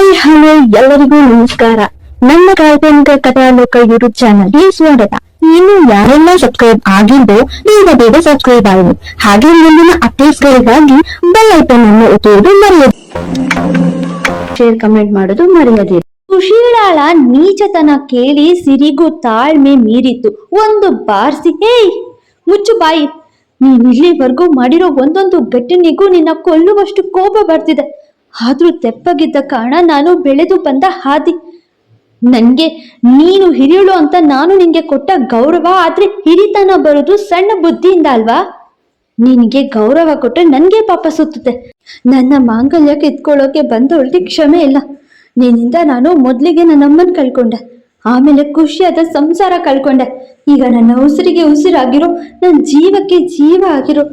Hi, hello, ಎಲ್ಲರಿಗೂ ನಮಸ್ಕಾರ. ನನ್ನ ಕಾಲ್ಪನಿಕ ಕಥಾಲೋಕ ಯೂಟ್ಯೂಬ್ ಚಾನಲ್ಗೆ ಸ್ವಾಗತ. ಇನ್ನು ಯಾರೆಲ್ಲ ಸಬ್ಸ್ಕ್ರೈಬ್ ಆಗಿದ್ದು ಬೇಗ ಬೇಗ ಸಬ್ಸ್ಕ್ರೈಬ್ ಆಗಿದೆ ಹಾಗೆ ಮುಂದಿನ ಅಪ್ಡೇಟ್ಸ್ಗಳಿಗಾಗಿ ಬೆಲ್ ಐಕನ್ ಅನ್ನು ಒತ್ತುವುದು ಮರೆಯದು ಶೇರ್ ಕಮೆಂಟ್ ಮಾಡೋದು ಮರೆಯದಿರಿ ಸುಶೀಲಾಳ ನೀಚತನ ಕೇಳಿ ಸಿರಿಗೂ ತಾಳ್ಮೆ ಮೀರಿತು ಒಂದು ಬಾರ್ಸಿ ಹೇಯ್ ಮುಚ್ಚು ಬಾಯಿ. ನೀನ್ ಇಲ್ಲಿವರೆಗೂ ಮಾಡಿರೋ ಒಂದೊಂದು ಘಟನೆಗೂ ನಿನ್ನ ಕೊಲ್ಲುವಷ್ಟು ಕೋಪ ಬರ್ತಿದೆ. ಆದ್ರೂ ತೆಪ್ಪಗಿದ್ದ ಕಾರಣ ನಾನು ಬೆಳೆದು ಬಂದ ಹಾದಿ. ನನಗೆ ನೀನು ಹಿರಿಯಳು ಅಂತ ನಾನು ನಿನಗೆ ಕೊಟ್ಟ ಗೌರವ ಆದ್ರೆ ಹಿರಿತನ ಬರೋದು ಸಣ್ಣ ಬುದ್ಧಿಯಿಂದ ಅಲ್ವಾ? ನಿನಗೆ ಗೌರವ ಕೊಟ್ಟರೆ ನನಗೆ ಪಾಪ ಸುತ್ತದೆ ನನ್ನ ಮಾಂಗಲ್ಯ ಕಿತ್ಕೊಳ್ಳೋಕೆ ಬಂದವಳಿಗೆ ಕ್ಷಮೆ ಇಲ್ಲ. ನಿನ್ನಿಂದ ನಾನು ಮೊದಲಿಗೆ ನನ್ನ ಅಮ್ಮನ ಕಳ್ಕೊಂಡೆ. ಆಮೇಲೆ ಖುಷಿಯಾದ ಸಂಸಾರ ಕಳ್ಕೊಂಡೆ. ಈಗ ನನ್ನ ಉಸಿರಿಗೆ ಉಸಿರಾಗಿರೋ ನನ್ನ ಜೀವಕ್ಕೆ ಜೀವ ಆಗಿರೋ,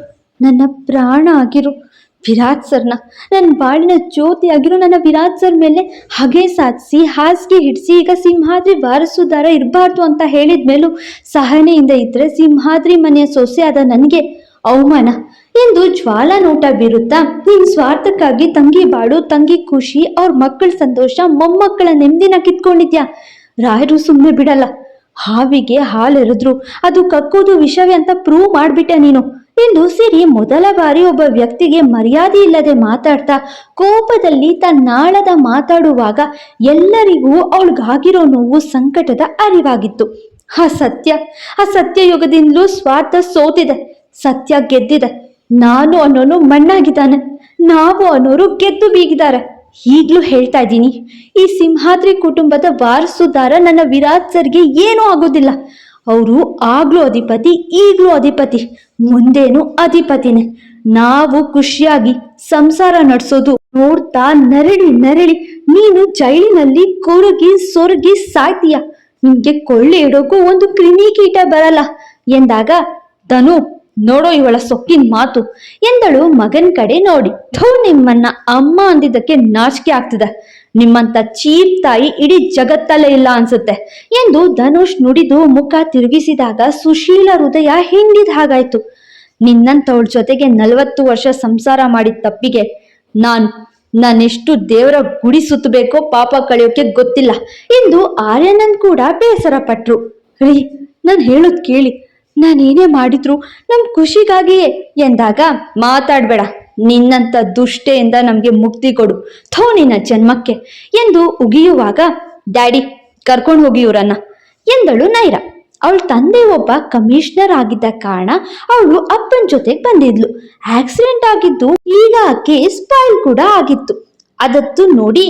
ನನ್ನ ಪ್ರಾಣ ಆಗಿರೋ. ವಿರಾಟ್ ಸರ್ನ. ನನ್ನ ಬಾಳಿನ ಜ್ಯೋತಿ ಆಗಿರೋ ನನ್ನ ವಿರಾಟ್ ಸರ್ ಮೇಲೆ ಹಗೆ ಸಾಧಿಸಿ, ಹಾಸಿಗೆ ಹಿಡಿಸಿ, ಈಗ ಸಿಂಹಾದ್ರಿ ವಾರಸುದಾರ ಇರಬಾರ್ದು ಅಂತ ಹೇಳಿದ್ಮೇಲೂ ಸಹನೆಯಿಂದ ಇದ್ರೆ ಸಿಂಹಾದ್ರಿ ಮನೆಯ ಸೊಸೆ ಆದ ನನಗೆ ಅವಮಾನ. ಎಂದು ಜ್ವಾಲ ನೋಟ ಬೀರುತ್ತಾ, ನಿನ್ ಸ್ವಾರ್ಥಕ್ಕಾಗಿ ತಂಗಿ ಬಾಳು, ತಂಗಿ ಖುಷಿ, ಅವ್ರ ಮಕ್ಕಳ ಸಂತೋಷ, ಮೊಮ್ಮಕ್ಕಳ ನೆಮ್ಮದಿನ ಕಿತ್ಕೊಂಡಿದ್ಯಾ? ರಾಯರು ಸುಮ್ಮನೆ ಬಿಡಲ್ಲ. ಹಾವಿಗೆ ಹಾಲೆರೆದ್ರು. ಅದು ಕಕ್ಕೋದು ವಿಷವೇ ಅಂತ ಪ್ರೂವ್ ಮಾಡಿಬಿಟ್ಟೆ ನೀನು. ಎಂದು ಸಿರಿ ಮೊದಲ ಬಾರಿ ಒಬ್ಬ ವ್ಯಕ್ತಿಗೆ ಮರ್ಯಾದೆ ಇಲ್ಲದೆ ಮಾತಾಡ್ತಾ ಕೋಪದಲ್ಲಿ ತನ್ನಾಳದ ಮಾತಾಡುವಾಗ ಎಲ್ಲರಿಗೂ ಅವಳಿಗಾಗಿರೋ ನೋವು ಸಂಕಟದ ಅರಿವಾಗಿತ್ತು. ಆ ಸತ್ಯ, ಆ ಸತ್ಯಯುಗದಿಂದಲೂ ಸ್ವಾರ್ಥ ಸೋತಿದೆ. ಸತ್ಯ ಗೆದ್ದಿದೆ. ನಾನು ಅನ್ನೋನು ಮಣ್ಣಾಗಿದ್ದಾನೆ. ನಾವು ಅನ್ನೋರು ಗೆದ್ದು ಬೀಗಿದ್ದಾರೆ. ಈಗ್ಲೂ ಹೇಳ್ತಾ ಇದ್ದೀನಿ, ಈ ಸಿಂಹಾದ್ರಿ ಕುಟುಂಬದ ವಾರಸುದಾರ ನನ್ನ ವಿರಾಜ್ ಸರ್ಗೆ ಏನೂ ಆಗೋದಿಲ್ಲ. ಅವರು ಆಗ್ಲೂ ಅಧಿಪತಿ, ಈಗಲೂ ಅಧಿಪತಿ, ಮುಂದೇನು ಅಧಿಪತಿನೇ. ನಾವು ಖುಷಿಯಾಗಿ ಸಂಸಾರ ನಡೆಸೋದು ನೋಡ್ತಾ ನರಳಿ ನರಳಿ ನೀನು ಜೈಲಿನಲ್ಲಿ ಕೊರಗಿ ಸೊರಗಿ ಸಾಯ್ತೀಯ. ನಿಮ್ಗೆ ಕೊಳ್ಳೆ ಇಡೋಕು ಒಂದು ಕ್ರಿಮಿಕೀಟ ಬರಲ್ಲ ಎಂದಾಗ ಧನು ನೋಡೋ ಇವಳ ಸೊಕ್ಕಿನ ಮಾತು. ಎಂದಳು ಮಗನ್ ಕಡೆ ನೋಡಿ. ಥೂ, ನಿಮ್ಮನ್ನ ಅಮ್ಮ ಅಂದಿದ್ದಕ್ಕೆ ನಾಚಿಕೆ ಆಗ್ತಿದೆ. ನಿಮ್ಮಂತ ಚೀಪ್ ತಾಯಿ ಇಡೀ ಜಗತ್ತಲ್ಲೇ ಇಲ್ಲ ಅನ್ಸುತ್ತೆ ಎಂದು ಧನುಷ್ ನುಡಿದು ಮುಖ ತಿರುಗಿಸಿದಾಗ ಸುಶೀಲ ಹೃದಯ ಹಿಂಡಿದ ಹಾಗಾಯ್ತು. ನಿನ್ನಂತವಳ ಜೊತೆಗೆ ನಲವತ್ತು ವರ್ಷ ಸಂಸಾರ ಮಾಡಿದ ತಪ್ಪಿಗೆ ನಾನು, ನಾನೆಷ್ಟು ದೇವರ ಗುಡಿ ಸುತ್ತಬೇಕೋ ಪಾಪ ಕಳೆಯೋಕೆ ಗೊತ್ತಿಲ್ಲ ಎಂದು ಆರ್ಯನಂದ್ ಕೂಡ ಬೇಸರ ಪಟ್ರು ರೀ, ನಾನು ಹೇಳೋದ್ ಕೇಳಿ. ನಾನೇನೇ ಮಾಡಿದ್ರು ನಮ್ ಖುಷಿಗಾಗಿಯೇ ಎಂದಾಗ ಮಾತಾಡ್ಬೇಡ. ನಿನ್ನಂತ ದುಷ್ಟೆಯಿಂದ ನಮ್ಗೆ ಮುಕ್ತಿ ಕೊಡು. ಥೋ ನಿನ್ನ ಜನ್ಮಕ್ಕೆ ಎಂದು ಉಗಿಯುವಾಗ, ಡ್ಯಾಡಿ, ಕರ್ಕೊಂಡು ಹೋಗಿ ಇವರನ್ನ. ಎಂದಳು ನೈರ. ಅವಳ ತಂದೆ ಒಬ್ಬ ಕಮಿಷನರ್ ಆಗಿದ್ದ ಕಾರಣ ಅವಳು ಅಪ್ಪನ ಜೊತೆಗೆ ಬಂದಿದ್ಲು. ಆಕ್ಸಿಡೆಂಟ್ ಆಗಿದ್ದು ಈಗ ಕೇಸ್ ಫೈಲ್ ಕೂಡ ಆಗಿತ್ತು. ಅದತ್ತು ನೋಡಿ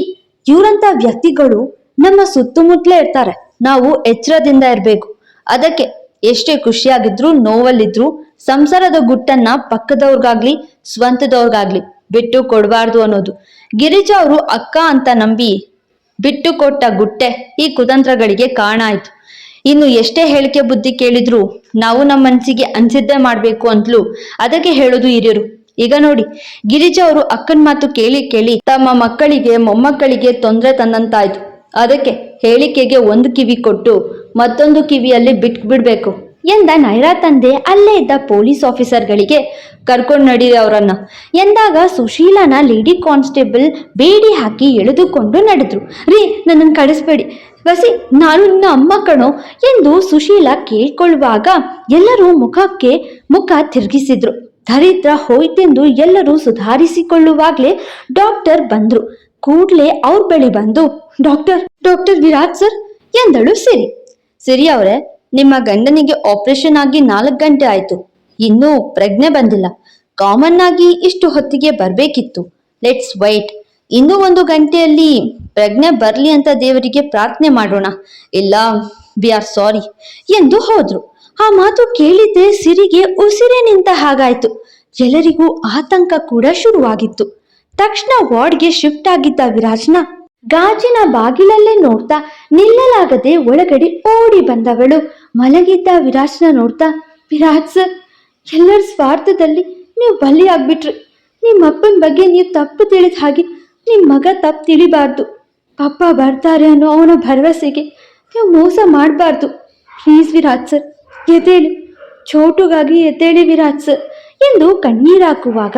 ಇವರಂತ ವ್ಯಕ್ತಿಗಳು ನಮ್ಮ ಸುತ್ತಮುತ್ತಲೇ ಇರ್ತಾರೆ. ನಾವು ಎಚ್ಚರದಿಂದ ಇರಬೇಕು. ಅದಕ್ಕೆ ಎಷ್ಟೇ ಖುಷಿಯಾಗಿದ್ರು, ನೋವಲ್ಲಿದ್ರು, ಸಂಸಾರದ ಗುಟ್ಟನ್ನ ಪಕ್ಕದವ್ರಿಗಾಗ್ಲಿ, ಸ್ವಂತದವ್ರಿಗಾಗ್ಲಿ ಬಿಟ್ಟು ಕೊಡಬಾರ್ದು ಅನ್ನೋದು. ಗಿರಿಜಾ ಅವರು ಅಕ್ಕ ಅಂತ ನಂಬಿ ಬಿಟ್ಟು ಕೊಟ್ಟ ಗುಟ್ಟೆ ಈ ಕುತಂತ್ರಗಳಿಗೆ ಕಾರಣ ಆಯ್ತು. ಇನ್ನು ಎಷ್ಟೇ ಹೇಳಿಕೆ ಬುದ್ಧಿ ಕೇಳಿದ್ರು ನಾವು ನಮ್ಮ ಮನಸ್ಸಿಗೆ ಅನ್ಸಿದ್ದೇ ಮಾಡ್ಬೇಕು ಅಂತಲೂ ಅದಕ್ಕೆ ಹೇಳೋದು ಹಿರಿಯರು. ಈಗ ನೋಡಿ, ಗಿರಿಜಾ ಅವರು ಅಕ್ಕನ ಮಾತು ಕೇಳಿ ಕೇಳಿ ತಮ್ಮ ಮಕ್ಕಳಿಗೆ, ಮೊಮ್ಮಕ್ಕಳಿಗೆ ತೊಂದರೆ ತಂದಂತಾಯ್ತು. ಅದಕ್ಕೆ ಹೇಳಿಕೆಗೆ ಒಂದು ಕಿವಿ ಕೊಟ್ಟು ಮತ್ತೊಂದು ಕಿವಿಯಲ್ಲಿ ಬಿಟ್ ಬಿಡ್ಬೇಕು ಎಂದ ನೈರಾ ತಂದೆ ಅಲ್ಲೇ ಇದ್ದ ಪೊಲೀಸ್ ಆಫೀಸರ್ಗಳಿಗೆ ಕರ್ಕೊಂಡು ನಡೀರಿ ಅವರನ್ನ ಎಂದಾಗ ಸುಶೀಲನ ಲೇಡಿ ಕಾನ್ಸ್ಟೇಬಲ್ ಬೇಡಿ ಹಾಕಿ ಎಳೆದುಕೊಂಡು ನಡೆದ್ರು. ರೀ, ನನ್ನನ್ನು ಕಳಿಸ್ಬೇಡಿ. ಬಸಿ ನಾನು ನಿನ್ನ ಅಮ್ಮ ಕಣೋ ಎಂದು ಸುಶೀಲ ಕೇಳ್ಕೊಳ್ಳುವಾಗ ಎಲ್ಲರೂ ಮುಖಕ್ಕೆ ಮುಖ ತಿರುಗಿಸಿದ್ರು. ದರಿದ್ರ ಹೋಯ್ತೆಂದು ಎಲ್ಲರೂ ಸುಧಾರಿಸಿಕೊಳ್ಳುವಾಗ್ಲೇ ಡಾಕ್ಟರ್ ಬಂದ್ರು. ಕೂಡಲೇ ಅವ್ರ ಬಳಿ ಬಂದು, ಡಾಕ್ಟರ್ ಡಾಕ್ಟರ್ ವಿರಾಟ್ ಸರ್? ಎಂದಳು ಸಿರಿ. ಸಿರಿ ಅವರೇ, ನಿಮ್ಮ ಗಂಡನಿಗೆ ಆಪರೇಷನ್ ಆಗಿ ನಾಲ್ಕು ಗಂಟೆ ಆಯ್ತು. ಇನ್ನೂ ಪ್ರಜ್ಞೆ ಬಂದಿಲ್ಲ. ಕಾಮನ್ ಆಗಿ ಇಷ್ಟು ಹೊತ್ತಿಗೆ ಬರ್ಬೇಕಿತ್ತು. ಲೆಟ್ಸ್ ವೈಟ್ ಇನ್ನೂ ಒಂದು ಗಂಟೆಯಲ್ಲಿ ಪ್ರಜ್ಞೆ ಬರ್ಲಿ ಅಂತ ದೇವರಿಗೆ ಪ್ರಾರ್ಥನೆ ಮಾಡೋಣ. ಇಲ್ಲ ವಿ ಆರ್ ಸಾರಿ ಎಂದು ಹೋದ್ರು. ಆ ಮಾತು ಕೇಳಿದ್ದೆ ಸಿರಿಗೆ ಉಸಿರೇ ನಿಂತ ಹಾಗಾಯ್ತು. ಎಲ್ಲರಿಗೂ ಆತಂಕ ಕೂಡ ಶುರುವಾಗಿತ್ತು. ತಕ್ಷಣ ವಾರ್ಡ್ಗೆ ಶಿಫ್ಟ್ ಆಗಿದ್ದ ವಿರಾಜ್ನ ಗಾಜಿನ ಬಾಗಿಲಲ್ಲೇ ನೋಡ್ತಾ ನಿಲ್ಲಲಾಗದೆ ಒಳಗಡೆ ಓಡಿ ಬಂದವಳು. ಮಲಗಿದ್ದ ವಿರಾಜ್ನ ನೋಡ್ತಾ, ವಿರಾಜ್ ಸರ್, ಎಲ್ಲರ ಸ್ವಾರ್ಥದಲ್ಲಿ ನೀವು ಬಲಿ ನಿಮ್ಮ ಅಪ್ಪನ ಬಗ್ಗೆ ನೀವು ತಪ್ಪು ತಿಳಿದ ಹಾಗೆ ನಿಮ್ಮ ಮಗ ತಪ್ಪು ತಿಳಿಬಾರ್ದು. ಪಪ್ಪ ಬರ್ತಾರೆ ಅನ್ನೋ ಅವನ ಭರವಸೆಗೆ ನೀವು ಮೋಸ ಮಾಡಬಾರ್ದು. ಪ್ಲೀಸ್ ವಿರಾಜ್ ಸರ್, ಎದ್ದೇಳಿ. ಚೋಟುಗಾಗಿ ಎದ್ದೇಳಿ ವಿರಾಜ್ ಸರ್. ಎಂದು ಕಣ್ಣೀರಾಕುವಾಗ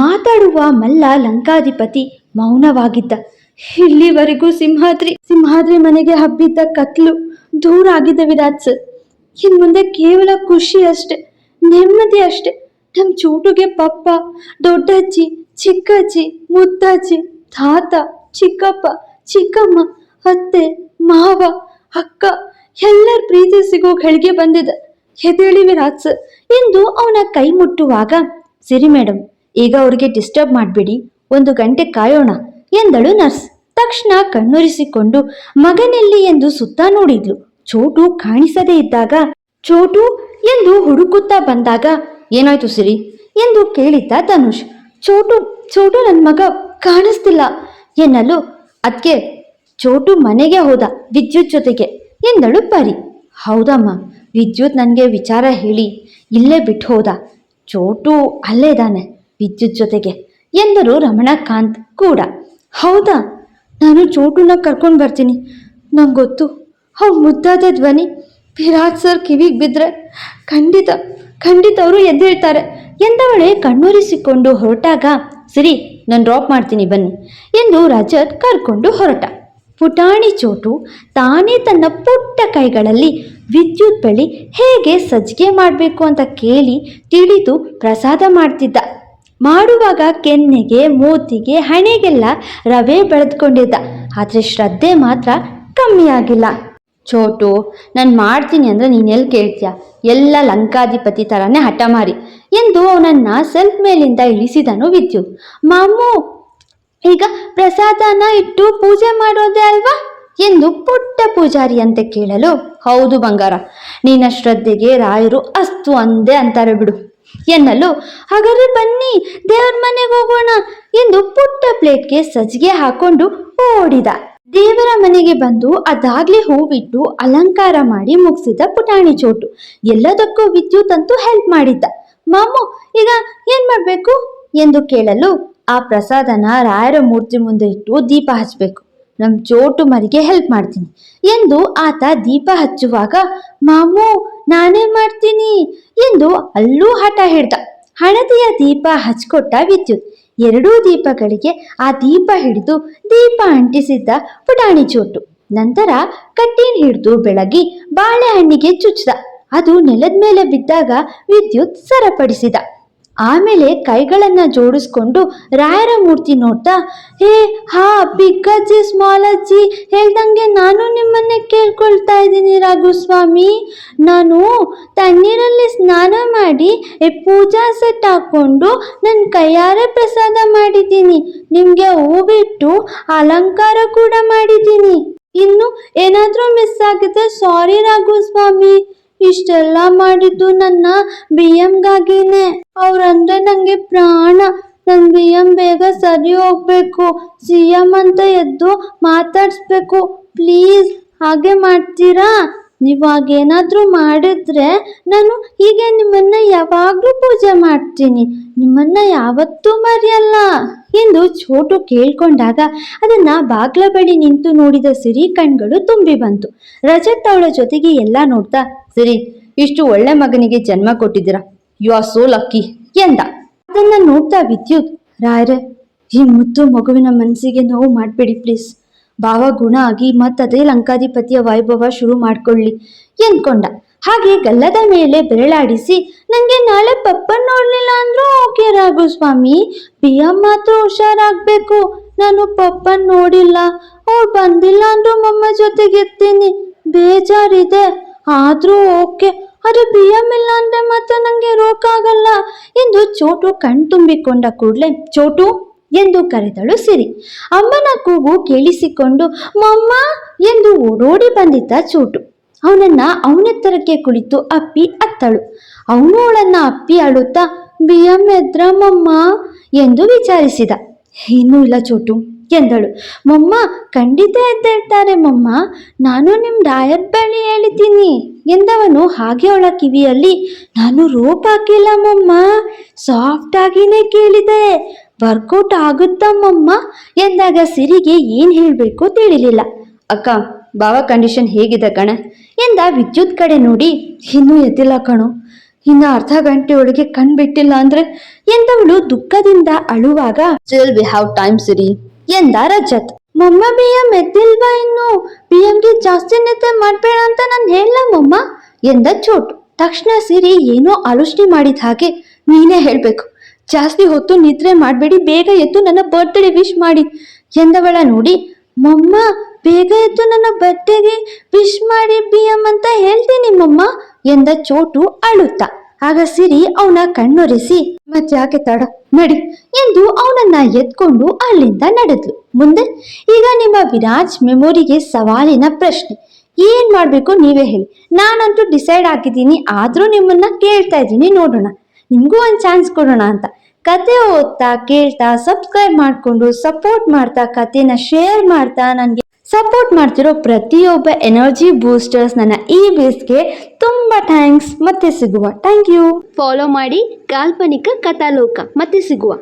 ಮಾತಾಡುವ ಮಲ್ಲ ಲಂಕಾಧಿಪತಿ ಮೌನವಾಗಿದ್ದ. ಇಲ್ಲಿವರೆಗೂ ಸಿಂಹಾದ್ರಿ ಸಿಂಹಾದ್ರಿ ಮನೆಗೆ ಹಬ್ಬಿದ್ದ ಕತ್ಲು ದೂರ ಆಗಿದೆ ವಿರಾಜ್ ಸರ್. ಇನ್ ಮುಂದೆ ಕೇವಲ ಖುಷಿ ಅಷ್ಟೆ, ನೆಮ್ಮದಿ ಅಷ್ಟೆ. ನಮ್ ಚೂಟುಗೆ ಪಪ್ಪ, ದೊಡ್ಡಜ್ಜಿ, ಚಿಕ್ಕಜ್ಜಿ, ಮುತ್ತಜ್ಜಿ, ತಾತ, ಚಿಕ್ಕಪ್ಪ, ಚಿಕ್ಕಮ್ಮ, ಅತ್ತೆ, ಮಾವ, ಅಕ್ಕ ಎಲ್ಲರ ಪ್ರೀತಿ ಸಿಗೋ ಗಳಿಗೆ ಬಂದಿದೆ. ಎದೇಳಿ ವಿರಾಜ್ ಸರ್ ಎಂದು ಅವನ ಕೈ ಮುಟ್ಟುವಾಗ, ಸಿರಿ ಮೇಡಮ್ ಈಗ ಅವ್ರಿಗೆ ಡಿಸ್ಟರ್ಬ್ ಮಾಡಬೇಡಿ, ಒಂದು ಗಂಟೆ ಕಾಯೋಣ. ಎಂದಳು ನರ್ಸ್. ತಕ್ಷಣ ಕಣ್ಣುರಿಸಿಕೊಂಡು ಮಗನೆಲ್ಲಿ ಎಂದು ಸುತ್ತ ನೋಡಿದ್ಲು. ಚೋಟು ಕಾಣಿಸದೇ ಇದ್ದಾಗ, ಚೋಟು ಎಂದು ಹುಡುಕುತ್ತಾ ಬಂದಾಗ, ಏನಾಯ್ತು ಸಿರಿ? ಎಂದು ಕೇಳಿದ್ದ ಧನುಷ್. ಚೋಟು ಚೋಟು ನನ್ನ ಮಗ ಕಾಣಿಸ್ತಿಲ್ಲ ಎನ್ನಲು ಅದಕ್ಕೆ ಚೋಟು ಮನೆಗೆ ಹೋದ ವಿದ್ಯುತ್ ಜೊತೆಗೆ ಎಂದಳು ಪರಿ. ಹೌದಮ್ಮ, ವಿದ್ಯುತ್ ನನಗೆ ವಿಚಾರ ಹೇಳಿ, ಇಲ್ಲೇ ಬಿಟ್ಟು ಹೋದ. ಚೋಟು ಅಲ್ಲೇ ಇದ್ದಾನೆ ವಿದ್ಯುತ್ ಜೊತೆಗೆ ಎಂದರು ರಮಣಕಾಂತ್ ಕೂಡ. ಹೌದಾ? ನಾನು ಚೋಟುನ ಕರ್ಕೊಂಡು ಬರ್ತೀನಿ. ನಂಗೆ ಗೊತ್ತು ಅವ್ರ ಮುದ್ದಾದ ಧ್ವನಿ ವಿರಾಜ್ ಸರ್ ಕಿವಿಗೆ ಬಿದ್ದರೆ ಖಂಡಿತ ಖಂಡಿತ ಅವರು ಎದ್ದೇಳ್ತಾರೆ. ಎಂದವಳೆ ಕಣ್ಣೂರಿಸಿಕೊಂಡು ಹೊರಟಾಗ, ಸರಿ, ನಾನು ಡ್ರಾಪ್ ಮಾಡ್ತೀನಿ, ಬನ್ನಿ, ಎಂದು ರಜತ್ ಕರ್ಕೊಂಡು ಹೊರಟ. ಪುಟಾಣಿ ಚೋಟು ತಾನೇ ತನ್ನ ಪುಟ್ಟ ಕೈಗಳಲ್ಲಿ ವಿದ್ಯುತ್ ಬಳಿ ಹೇಗೆ ಸಜ್ಜಿಗೆ ಮಾಡಬೇಕು ಅಂತ ಕೇಳಿ ತಿಳಿದು ಪ್ರಸಾದ ಮಾಡ್ತಿದ್ದ. ಮಾಡುವಾಗ ಕೆನ್ನೆಗೆ, ಮೂತಿಗೆ, ಹಣೆಗೆಲ್ಲ ರವೆ ಬೆಳೆದುಕೊಂಡಿದ್ದ. ಆದರೆ ಶ್ರದ್ಧೆ ಮಾತ್ರ ಕಮ್ಮಿ ಆಗಿಲ್ಲ ಚೋಟು ನಾನು ಮಾಡ್ತೀನಿ ಅಂದರೆ ನೀನು ಎಲ್ಲಿ ಕೇಳ್ತೀಯ? ಎಲ್ಲ ಲಂಕಾಧಿಪತಿ ಥರನೇ ಹಠಮಾರಿ ಎಂದು ಅವನನ್ನು ಸೆಲ್ಫ್ ಮೇಲಿಂದ ಇಳಿಸಿದನು ವಿದ್ಯುತ್ ಮಾಮು, ಈಗ ಪ್ರಸಾದನ ಇಟ್ಟು ಪೂಜೆ ಮಾಡೋದೇ ಅಲ್ವಾ? ಎಂದು ಪುಟ್ಟ ಪೂಜಾರಿ ಅಂತ ಕೇಳಲು, ಹೌದು ಬಂಗಾರ, ನಿನ್ನ ಶ್ರದ್ಧೆಗೆ ರಾಯರು ಅಸ್ತು ಅಂದೆ ಅಂತಾರೆ ಬಿಡು. ಎನ್ನಲು, ಹಾಗಾದ್ರೆ ಬನ್ನಿ, ದೇವರ ಮನೆಗೆ ಹೋಗೋಣ ಎಂದು ಪುಟ್ಟ ಪ್ಲೇಟ್ಗೆ ಸಜ್ಜಿಗೆ ಹಾಕೊಂಡು ಓಡಿದ. ದೇವರ ಮನೆಗೆ ಬಂದು ಅದಾಗ್ಲೇ ಹೂವಿಟ್ಟು ಅಲಂಕಾರ ಮಾಡಿ ಮುಗಿಸಿದ ಪುಟಾಣಿ ಚೋಟು. ಎಲ್ಲದಕ್ಕೂ ವಿದ್ಯುತ್ ಅಂತೂ ಹೆಲ್ಪ್ ಮಾಡಿದ್ದ. ಮಾಮು, ಈಗ ಏನ್ ಮಾಡ್ಬೇಕು? ಎಂದು ಕೇಳಲು ಆ ಪ್ರಸಾದನ ರಾಯರ ಮೂರ್ತಿ ಮುಂದೆ ಇಟ್ಟು ದೀಪ ಹಚ್ಚಬೇಕು ನಮ್ ಚೋಟು ಮರಿಗೆ ಹೆಲ್ಪ್ ಮಾಡ್ತೀನಿ ಎಂದು ಆತ ದೀಪ ಹಚ್ಚುವಾಗ, ಮಾಮು ನಾನೇ ಮಾಡ್ತೀನಿ ಎಂದು ಅಲ್ಲೂ ಹಠ ಹಿಡ್ದ ಹಣತೆಯ ದೀಪ ಹಚ್ಕೊಟ್ಟ ವಿದ್ಯುತ್. ಎರಡೂ ದೀಪಗಳಿಗೆ ಆ ದೀಪ ಹಿಡಿದು ದೀಪ ಅಂಟಿಸಿದ್ದ ಪುಟಾಣಿ ಚೋಟು. ನಂತರ ಕಟ್ಟೀನ್ ಹಿಡಿದು ಬೆಳಗಿ ಬಾಳೆಹಣ್ಣಿಗೆ ಚುಚ್ಚಿದ. ಅದು ನೆಲದ ಮೇಲೆ ಬಿದ್ದಾಗ ವಿದ್ಯುತ್ ಸರಪಡಿಸಿದ. ಆಮೇಲೆ ಕೈಗಳನ್ನು ಜೋಡಿಸ್ಕೊಂಡು ರಾಯರ ಮೂರ್ತಿ ನೋಡ್ತಾ, ಹೇ, ಹಾ ಬಿಗ್ಗಜ್ಜಿ ಸ್ಮಾಲ್ ಅಜ್ಜಿ ಹೇಳ್ದಂಗೆ ನಾನು ನಿಮ್ಮನ್ನೇ ಕೇಳ್ಕೊಳ್ತಾ ಇದ್ದೀನಿ ರಾಘುಸ್ವಾಮಿ. ನಾನು ತಣ್ಣೀರಲ್ಲಿ ಸ್ನಾನ ಮಾಡಿ ಪೂಜಾ ಸೆಟ್ ಹಾಕೊಂಡು ನನ್ನ ಕೈಯಾರೆ ಪ್ರಸಾದ ಮಾಡಿದ್ದೀನಿ. ನಿಮಗೆ ಹೂವಿಟ್ಟು ಅಲಂಕಾರ ಕೂಡ ಮಾಡಿದ್ದೀನಿ. ಇನ್ನು ಏನಾದರೂ ಮಿಸ್ ಆಗಿದೆ ಸಾರಿ ರಾಘುಸ್ವಾಮಿ. ಇಷ್ಟೆಲ್ಲ ಮಾಡಿದ್ದು ನನ್ನ ಬಿ ಎಮ್ಗಾಗಿನೇ ಅವ್ರಂದ್ರೆ ನಂಗೆ ಪ್ರಾಣ. ನನ್ ಬಿ ಎಂ ಬೇಗ ಸರಿ ಹೋಗ್ಬೇಕು. ಸಿ ಎಂ ಅಂತ ಎದ್ದು ಮಾತಾಡಿಸ್ಬೇಕು. ಪ್ಲೀಸ್, ಹಾಗೆ ಮಾಡ್ತೀರಾ? ನೀವು ಹಾಗೇನಾದ್ರೂ ಮಾಡಿದ್ರೆ ನಾನು ಹೀಗೆ ನಿಮ್ಮನ್ನ ಯಾವಾಗಲೂ ಪೂಜೆ ಮಾಡ್ತೀನಿ. ನಿಮ್ಮನ್ನ ಯಾವತ್ತೂ ಮರೆಯಲ್ಲ ಎಂದು ಚೋಟು ಕೇಳ್ಕೊಂಡಾಗ ಅದನ್ನ ಬಾಗ್ಲ ಬಳಿ ನಿಂತು ನೋಡಿದ ಸಿರಿ ಕಣ್ಗಳು ತುಂಬಿ ಬಂತು. ರಜತ್ ಅವಳ ಜೊತೆಗೆ ಎಲ್ಲ ನೋಡ್ತಾ, ಸಿರಿ, ಇಷ್ಟು ಒಳ್ಳೆ ಮಗನಿಗೆ ಜನ್ಮ ಕೊಟ್ಟಿದ್ದೀರಾ? ಯು ಆರ್ ಸೋ ಲಕ್ಕಿ ಎಂದ. ಅದನ್ನ ನೋಡ್ತಾ ವಿದ್ಯುತ್, ರಾಯರೇ, ಈ ಮುದ್ದು ಮಗುವಿನ ಮನಸ್ಸಿಗೆ ನೋವು ಮಾಡಬೇಡಿ ಪ್ಲೀಸ್ ಭಾವ ಗುಣ ಆಗಿ ಮತ್ತದೇ ಲಂಕಾಧಿಪತಿಯ ವೈಭವ ಶುರು ಮಾಡ್ಕೊಳ್ಳಿ ಎಂದ್ಕೊಂಡ. ಹಾಗೆ ಗಲ್ಲದ ಮೇಲೆ ಬೆರಳಾಡಿಸಿ, ನಂಗೆ ನಾಳೆ ಪಪ್ಪ ನೋಡ್ಲಿಲ್ಲ ಅಂದ್ರೂ okay Raghu Swami P M ಮಾತ್ರ ಹುಷಾರಾಗ್ಬೇಕು. ನಾನು ಪಪ್ಪ ನೋಡಿಲ್ಲ, ಅವ್ರು ಬಂದಿಲ್ಲ ಅಂದ್ರೂ ಮಮ್ಮ ಜೊತೆಗೆ ಇರ್ತೀನಿ. ಬೇಜಾರಿದೆ, ಆದ್ರೂ ಓಕೆ. ಅದು ಬಿ ಎಂ ಇಲ್ಲ ಅಂದ್ರೆ ಮತ್ತೆ ನಂಗೆ ರೋಕಾಗಲ್ಲ ಎಂದು ಚೋಟು ಕಣ್ತುಂಬಿಕೊಂಡ ಕೂಡಲೇ, ಚೋಟು ಎಂದು ಕರೆದಳು ಸಿರಿ. ಅಮ್ಮನ ಕೂಗು ಕೇಳಿಸಿಕೊಂಡು, ಮಮ್ಮ ಎಂದು ಓಡೋಡಿ ಬಂದಿದ್ದ ಚೂಟು. ಅವನನ್ನ ಅವನೆತ್ತರಕ್ಕೆ ಕುಳಿತು ಅಪ್ಪಿ ಅತ್ತಳು. ಅವನು ಅವಳನ್ನ ಅಪ್ಪಿ ಅಳುತ್ತಾ ಬಿ ಎಂ ಎದ್ರಮ್ಮಮ್ಮ ಎಂದು ವಿಚಾರಿಸಿದ. ಇನ್ನೂ ಇಲ್ಲ ಚೋಟು ಎಂದಳು. ಮೊಮ್ಮ, ಖಂಡಿತ ಎದ್ದೇಳ್ತಾರೆ ಮೊಮ್ಮ. ನಾನು ನಿಮ್ಮ ಡಾಯರ್ ಬಳಿ ಹೇಳಿದ್ದೀನಿ ಎಂದವನು ಹಾಗೆ ಅವಳ ಕಿವಿಯಲ್ಲಿ, ನಾನು ರೋಪ್ ಹಾಕಿಲ್ಲ ಮೊಮ್ಮ. ಸಾಫ್ಟ್ ಆಗಿನೇ ಕೇಳಿದೆ. ವರ್ಕೌಟ್ ಆಗುತ್ತಮ್ಮಮ್ಮ ಎಂದಾಗ ಸಿರಿಗೆ ಏನು ಹೇಳಬೇಕು ತಿಳಿಲಿಲ್ಲ. ಅಕ್ಕ ಬಾವ ಕಂಡೀಷನ್ ಹೇಗಿದೆ ಕಣ? ಎಂದ ವಿದ್ಯುತ್ ಕಡೆ ನೋಡಿ, ಇನ್ನೂ ಎದ್ದಿಲ್ಲ ಕಣು. ಇನ್ನು ಅರ್ಧ ಗಂಟೆ ಒಳಗೆ ಕಣ್ ಬಿಟ್ಟಿಲ್ಲ ಅಂದ್ರೆ ಎಂದವಳು ದುಃಖದಿಂದ ಅಳುವಾಗ still we have time Siri ಎಂದ ರಜತ್. ಮಮ್ಮ ಬಿ ಎಂ ಎದ್ದಿಲ್ವಾ ಇನ್ನು? ಬಿ ಜಾಸ್ತಿ ನಿದ್ದೆ ಮಾಡ್ಬೇಡ ಅಂತ ನಾನು ಹೇಳ ಮಮ್ಮ, ಎಂದ ಚೋಟ್. ತಕ್ಷಣ ಸಿರಿ ಏನೋ ಆಲೋಚನೆ ಮಾಡಿದ ಹಾಗೆ ನೀನೇ ಹೇಳ್ಬೇಕು. ಜಾಸ್ತಿ ಹೊತ್ತು ನಿದ್ರೆ ಮಾಡಬೇಡಿ, ಬೇಗ ಎದ್ದು ನನ್ನ ಬರ್ತ್ಡೇ ವಿಶ್ ಮಾಡಿ ಎಂದವಳ ನೋಡಿ, ಮಮ್ಮ, ಬೇಗ ಎದ್ದು ನನ್ನ ಬರ್ತ್ಡೇಗೆ ವಿಶ್ ಮಾಡಿ ಬಿ ಎಂ ಅಂತ ಹೇಳ್ತೀನಿ ಮಮ್ಮ ಎಂದ ಚೋಟು ಅಳುತ್ತಾ. ಆಗ ಸಿರಿ ಅವನ ಕಣ್ಣೊರೆಸಿ ಮತ್ತ್ಯಾಕೆ ತಡ, ನಡಿ ಎಂದು ಅವನನ್ನ ಎತ್ಕೊಂಡು ಅಲ್ಲಿಂದ ನಡೆದ್ಲು. ಮುಂದೆ, ಈಗ ನಿಮ್ಮ ವಿರಾಜ್ ಮೆಮೊರಿಗೆ ಸವಾಲಿನ ಪ್ರಶ್ನೆ, ಏನ್ ಮಾಡ್ಬೇಕು ನೀವೇ ಹೇಳಿ. ನಾನಂತೂ ಡಿಸೈಡ್ ಆಗಿದ್ದೀನಿ, ಆದ್ರೂ ನಿಮ್ಮನ್ನ ಕೇಳ್ತಾ ಇದ್ದೀನಿ, ನೋಡೋಣ. ನಿಮಗೂ ಒಂದು ಚಾನ್ಸ್ ಕೊಡೋಣ ಅಂತ. ಕತೆ ಓದ್ತಾ ಕೇಳ್ತಾ ಸಬ್ಸ್ಕ್ರೈಬ್ ಮಾಡಿಕೊಂಡು ಸಪೋರ್ಟ್ ಮಾಡ್ತಾ, ಕತೆನ ಶೇರ್ ಮಾಡ್ತಾ ನನಗೆ ಸಪೋರ್ಟ್ ಮಾಡ್ತಿರೋ ಪ್ರತಿಯೊಬ್ಬ ಎನರ್ಜಿ ಬೂಸ್ಟರ್ಸ್ ನನ್ನ ಈ ಬೇಸ್ಗೆ ತುಂಬ ಥ್ಯಾಂಕ್ಸ್ ಮತ್ತೆ ಸಿಗುವ. ಥ್ಯಾಂಕ್ ಯು ಫಾಲೋ ಮಾಡಿ ಕಾಲ್ಪನಿಕ ಕಥಾಲೋಕ. ಮತ್ತೆ ಸಿಗುವ.